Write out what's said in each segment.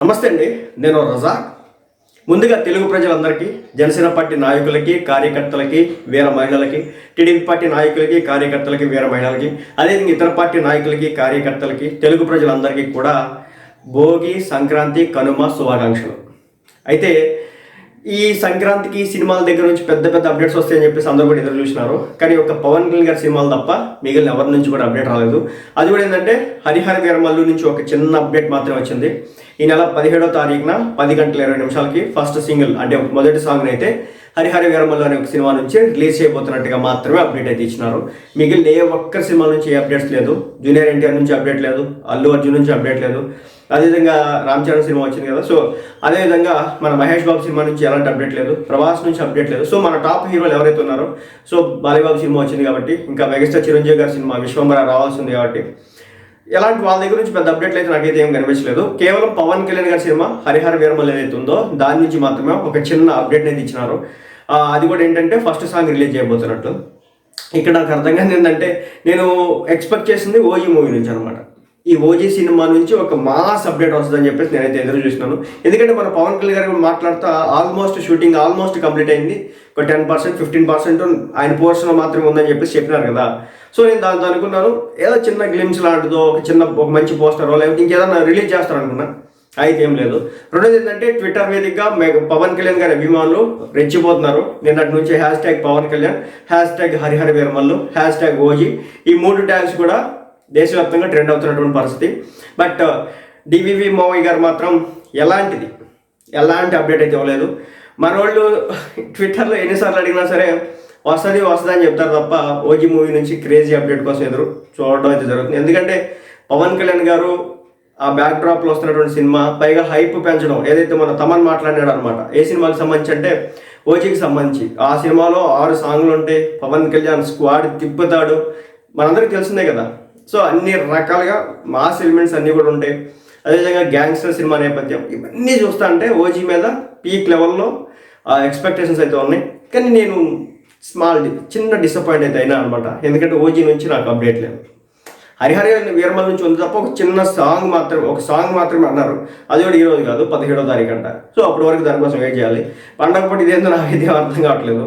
నమస్తే అండి నేను రజాక్. ముందుగా తెలుగు ప్రజలందరికీ జనసేన పార్టీ నాయకులకి కార్యకర్తలకి వీర మహిళలకి టీడీపీ పార్టీ నాయకులకి కార్యకర్తలకి వీర మహిళలకి అదేవిధంగా ఇతర పార్టీ నాయకులకి కార్యకర్తలకి తెలుగు ప్రజలందరికీ కూడా భోగి సంక్రాంతి కనుమ శుభాకాంక్షలు. అయితే ఈ సంక్రాంతికి సినిమాల దగ్గర నుంచి పెద్ద పెద్ద అప్డేట్స్ వస్తాయని చెప్పేసి అందరూ కూడా ఎదురు చూసినారు. కానీ ఒక పవన్ కళ్యాణ్ గారి సినిమాలు తప్ప మిగిలిన ఎవరి నుంచి కూడా అప్డేట్ రాలేదు. అది కూడా ఏంటంటే హరిహర గర్మల్లు నుంచి ఒక చిన్న అప్డేట్ మాత్రమే వచ్చింది. ఈ నెల పదిహేడో తారీఖున పది గంటల ఇరవై నిమిషాలకి ఫస్ట్ సింగిల్ అంటే మొదటి సాంగ్ అయితే హరిహర వీరమల్లు అనే ఒక సినిమా నుంచి రిలీజ్ చేయబోతున్నట్టుగా మాత్రమే అప్డేట్ అయితే ఇచ్చినారు. మిగిలిన ఏ ఒక్క సినిమా నుంచి ఏ అప్డేట్స్ లేదు. జూనియర్ ఎన్టీఆర్ నుంచి అప్డేట్ లేదు. అల్లు అర్జున్ నుంచి అప్డేట్ లేదు. అదేవిధంగా రామ్ చరణ్ సినిమా వచ్చింది కదా. సో అదేవిధంగా మన మహేష్ బాబు సినిమా నుంచి ఎలాంటి అప్డేట్ లేదు. ప్రభాస్ నుంచి అప్డేట్ లేదు. సో మన టాప్ హీరోలు ఎవరైతే ఉన్నారో సో బాలీబాబు సినిమా వచ్చింది కాబట్టి ఇంకా మెగాస్టార్ చిరంజీవి గారి సినిమా విశ్వంబర రావాల్సింది కాబట్టి ఎలాంటి వాళ్ళ దగ్గర నుంచి పెద్ద అప్డేట్లు అయితే నాకైతే ఏం కనిపించలేదు. కేవలం పవన్ కళ్యాణ్ గారి సినిమా హరిహర వీరమల్ ఏదైతే ఉందో దాని నుంచి మాత్రమే ఒక చిన్న అప్డేట్ అయితే ఇచ్చినారు. అది కూడా ఏంటంటే ఫస్ట్ సాంగ్ రిలీజ్ చేయబోతున్నట్లు ఇక్కడ నాకు అర్థం కాదు ఏంటంటే నేను ఎక్స్పెక్ట్ చేసింది ఓజీ మూవీ నుంచి అనమాట ఈ ఓజీ సినిమా నుంచి ఒక మాస్ అప్డేట్ వస్తుందని చెప్పేసి నేనైతే ఎదురు చూసినాను. ఎందుకంటే మన పవన్ కళ్యాణ్ గారు మాట్లాడుతూ ఆల్మోస్ట్ షూటింగ్ ఆల్మోస్ట్ కంప్లీట్ అయింది. ఒక టెన్ పర్సెంట్ ఫిఫ్టీన్ పర్సెంట్ ఆయన పోర్షన్ మాత్రమే ఉందని చెప్పేసి చెప్పినారు కదా. సో నేను దాంతో అనుకున్నాను. ఏదో చిన్న గ్లిమ్స్ లాంటిదో ఒక చిన్న ఒక మంచి పోస్టరో లేకపోతే ఇంకేదన్నా రిలీజ్ చేస్తారు అనుకున్నా అయితే ఏం లేదు. రెండోది ఏంటంటే ట్విట్టర్ వేదికగా పవన్ కళ్యాణ్ గారి అభిమానులు రెచ్చిపోతున్నారు. నిన్నటి నుంచి hashtag Pawan Kalyan hashtag Harihara Veeramallu hashtag OG. ఈ మూడు ట్యాగ్స్ కూడా దేశవ్యాప్తంగా ట్రెండ్ అవుతున్నటువంటి పరిస్థితి. బట్ డివివి మోవీ గారు మాత్రం ఎలాంటిది? ఎలాంటి అప్డేట్ అయితే ఇవ్వలేదు. మన వాళ్ళు ట్విట్టర్లో ఎన్నిసార్లు అడిగినా సరే వస్తుంది వస్తుంది అని చెప్తారు తప్ప ఓజీ మూవీ నుంచి క్రేజీ అప్డేట్ కోసం ఎదురు చూడడం అయితే జరుగుతుంది. ఎందుకంటే పవన్ కళ్యాణ్ గారు ఆ బ్యాక్ డ్రాప్లో వస్తున్నటువంటి సినిమా పైగా హైప్ పెంచడం ఏదైతే మన తమన్ మాట్లాడాడు అనమాట ఏ సినిమాకి సంబంధించి అంటే ఓజీకి సంబంధించి. ఆ సినిమాలో ఆరు సాంగ్లు ఉంటాయి పవన్ కళ్యాణ్ స్క్వాడ్ తిప్పుతాడు. మనందరికీ తెలిసిందే కదా సో అన్ని రకాలుగా మాస్ ఎలిమెంట్స్ అన్నీ కూడా ఉంటాయి. అదేవిధంగా గ్యాంగ్స్టర్ సినిమా నేపథ్యం ఇవన్నీ చూస్తా అంటే ఓజీ మీద పీక్ లెవెల్లో ఎక్స్పెక్టేషన్స్ అయితే ఉన్నాయి. కానీ నేను స్మాల్ చిన్న డిసప్పాయింట్ అయితే అయినా అనమాట ఎందుకంటే ఓజీ నుంచి నాకు అప్డేట్ లేదు. హరిహర వీరమల్ నుంచి ఉంది తప్ప ఒక చిన్న సాంగ్ మాత్రం ఒక సాంగ్ మాత్రమే అన్నారు. అది కూడా ఈరోజు కాదు పదిహేడో తారీఖు అంట. సో అప్పటి వరకు దానికోసం వెయిట్ చేయాలి. పండగ పూట ఇదేందో నాకు ఇదే అర్థం కావట్లేదు.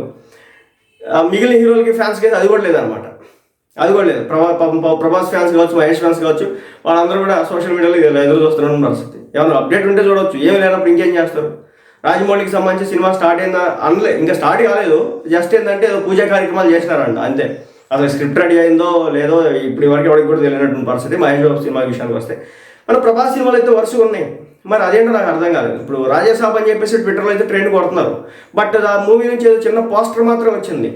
మిగిలిన హీరోలకి ఫ్యాన్స్కి అయితే అది కూడా లేదనమాట అది కూడా లేదు. ప్రభా ప్రభాస్ ఫ్యాన్స్ కావచ్చు మహేష్ ఫ్యాన్స్ కావచ్చు వాళ్ళందరూ కూడా సోషల్ మీడియాలో ఎదురు చూస్తున్నారు పరిస్థితి ఏమన్నా అప్డేట్ ఉంటే చూడవచ్చు ఏం లేనప్పుడు ఇంకేం చేస్తారు? రాజమౌళికి సంబంధించి సినిమా స్టార్ట్ అయిందా? అనలే. ఇంకా స్టార్ట్ కాలేదు. జస్ట్ ఏంటంటే ఏదో పూజా కార్యక్రమాలు చేసినారంట అంతే. అసలు స్క్రిప్ట్ రెడీ అయిందో లేదో ఇప్పుడు వరకు ఎవరికి కూడా తెలియనటువంటి పరిస్థితి మహేష్ బాబు సినిమా విషయానికి వస్తే. మన ప్రభాస్ సినిమాలు అయితే వరుసగా ఉన్నాయి. మరి అదేంటో నాకు అర్థం కాలేదు. ఇప్పుడు రాజేసాబ్ అని చెప్పేసి ట్విట్టర్లో అయితే ట్రెండ్ కొడుతున్నారు. బట్ ఆ మూవీ నుంచి ఏదో చిన్న పోస్టర్ మాత్రం వచ్చింది.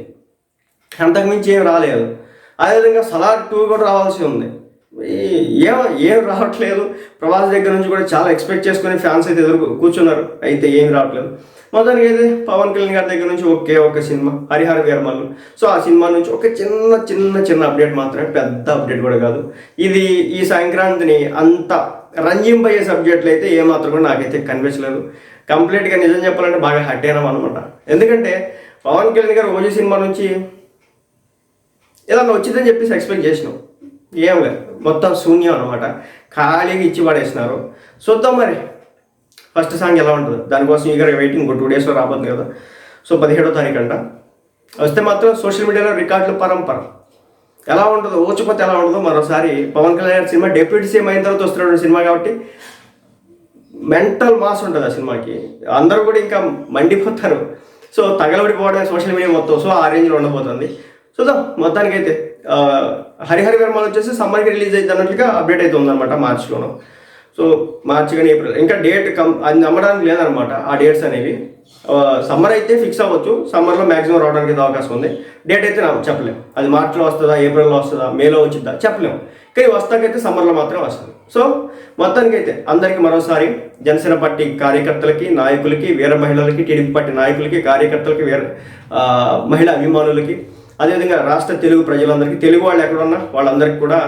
అంతకుమించి ఏం రాలేదు. అదేవిధంగా సలార్ టూ కూడా రావాల్సి ఉంది. ఏం ఏం రావట్లేదు. ప్రభాస్ దగ్గర నుంచి కూడా చాలా ఎక్స్పెక్ట్ చేసుకుని ఫ్యాన్స్ అయితే ఎదురు కూర్చున్నారు. అయితే ఏం రావట్లేదు. మొత్తానికి అయితే పవన్ కళ్యాణ్ గారి దగ్గర నుంచి ఒకే ఒక సినిమా హరిహర వీరమల్లు. సో ఆ సినిమా నుంచి ఒక చిన్న చిన్న చిన్న అప్డేట్ మాత్రమే పెద్ద అప్డేట్ కూడా కాదు. ఇది ఈ సంక్రాంతిని అంత రంజింపయ్యే సబ్జెక్టులు అయితే ఏమాత్రం కూడా నాకైతే కనిపించలేదు. కంప్లీట్గా నిజం చెప్పాలంటే బాగా హట్ అయినాం అనమాట ఎందుకంటే పవన్ కళ్యాణ్ గారు ఓజీ సినిమా నుంచి ఏదన్నా వచ్చిందని చెప్పేసి ఎక్స్ప్లెయిన్ చేసినాం. ఏం లేదు. మొత్తం శూన్యం అనమాట ఖాళీగా ఇచ్చి పడేసినారు. చూద్దాం మరి. ఫస్ట్ సాంగ్ ఎలా ఉంటుంది? దానికోసం ఈగర్ వెయిటింగ్ టూ డేస్లో రాబోతుంది కదా. సో పదిహేడో తారీఖు అంట వస్తే మాత్రం సోషల్ మీడియాలో రికార్డులు పరంపర. ఎలా ఉంటుందో ఓచిపోతే ఎలా ఉంటుందో మరోసారి పవన్ కళ్యాణ్ సినిమా డెప్యూటీ సీఎం అయిన తర్వాత వస్తున్నటువంటి సినిమా కాబట్టి మెంటల్ మాస్ ఉంటుంది ఆ సినిమాకి. అందరూ కూడా ఇంకా మండిపోతారు. సో తగలబడిపోవడమే సోషల్ మీడియా మొత్తం. సో ఆ రేంజ్లో ఉండబోతుంది. చూద్దాం. మొత్తానికి అయితే హరిహరి వర్మలు వచ్చేసి సమ్మర్కి రిలీజ్ అయితే అన్నట్లుగా అప్డేట్ అయితే ఉందన్నమాట మార్చిలోను. సో మార్చి కానీ ఏప్రిల్ ఇంకా డేట్ కం అది నమ్మడానికి లేదనమాట ఆ డేట్స్ అనేవి. సమ్మర్ అయితే ఫిక్స్ అవ్వచ్చు. సమ్మర్లో మ్యాక్సిమం రావడానికి అవకాశం ఉంది. డేట్ అయితే నాకు చెప్పలేం. అది మార్చిలో వస్తుందా ఏప్రిల్లో వస్తుందా మేలో వచ్చిందా చెప్పలేం. కానీ వస్తాకైతే సమ్మర్లో మాత్రం వస్తుంది. సో మొత్తానికి అయితే అందరికీ మరోసారి జనసేన పార్టీ కార్యకర్తలకి నాయకులకి వీర మహిళలకి టీడీపీ పార్టీ నాయకులకి కార్యకర్తలకి వీర మహిళా అభిమానులకి అదేవిధంగా రాష్ట్ర తెలుగు ప్రజలందరికీ తెలుగు వాళ్ళు ఎక్కడున్నా వాళ్ళందరికీ కూడా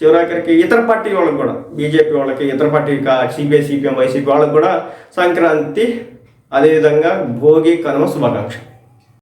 చివరాఖరికి ఇతర పార్టీ వాళ్ళకి కూడా బీజేపీ వాళ్ళకి ఇతర పార్టీ సిపిఐ సిపిఎం వైసీపీ వాళ్ళకి కూడా సంక్రాంతి అదేవిధంగా భోగి కనుమ శుభాకాంక్షలు.